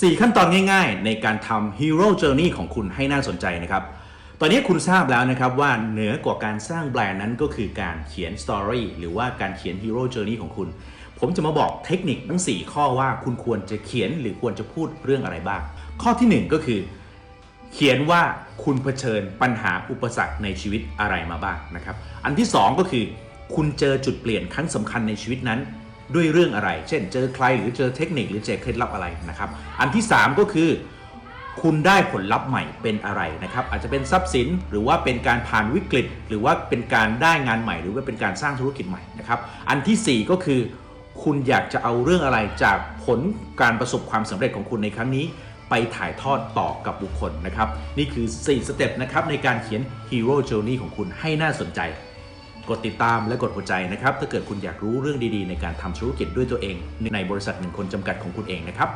4 ขั้นตอนง่ายๆ ในการทำ Hero Journey ของคุณให้น่าสนใจนะครับ ตอนนี้คุณทราบแล้วนะครับว่าเหนือกว่าการสร้างแบรนด์นั้นก็คือการเขียน Story หรือว่าการเขียน Hero Journey ของคุณ ผมจะมาบอกเทคนิคทั้ง 4 ข้อว่าคุณควรจะเขียนหรือควรจะพูดเรื่องอะไรบ้าง ข้อทีหนึ่1 ก็คือ เขียนว่าคุณเผชิญปัญหาอุปสรรคในชีวิตอะไรมาบ้างนะครับ อันที่ 2 ก็คือ คุณเจอจุดเปลี่ยนครั้งสำคัญในชีวิตนั้น ด้วยเรื่องอะไร เช่น เจอใครหรือเจอเทคนิคหรือเจอเคล็ดลับอะไรนะครับ อันที่ 3 ก็คือ คุณได้ผลลัพธ์ใหม่เป็นอะไรนะครับ อาจจะเป็นทรัพย์สินหรือว่าเป็นการผ่านวิกฤต หรือว่าเป็นการได้งานใหม่ หรือว่าเป็นการสร้างธุรกิจใหม่นะครับ อันทีสี่4 ก็คือ คุณอยากจะเอาเรื่องอะไรจากผลการประสบความสำเร็จของคุณในครั้งนี้ไปถ่ายทอดต่อกับบุคคลนะครับ นี่คือ 4 สเต็ปนะครับในการเขียน Hero Journey ของคุณให้น่าสนใจ กดติดตามและกดหัวใจนะครับ ถ้าเกิดคุณอยากรู้เรื่องดีๆ ในการทำธุรกิจด้วยตัวเอง ในบริษัทหนึ่งคนจำกัดของคุณเองนะครับ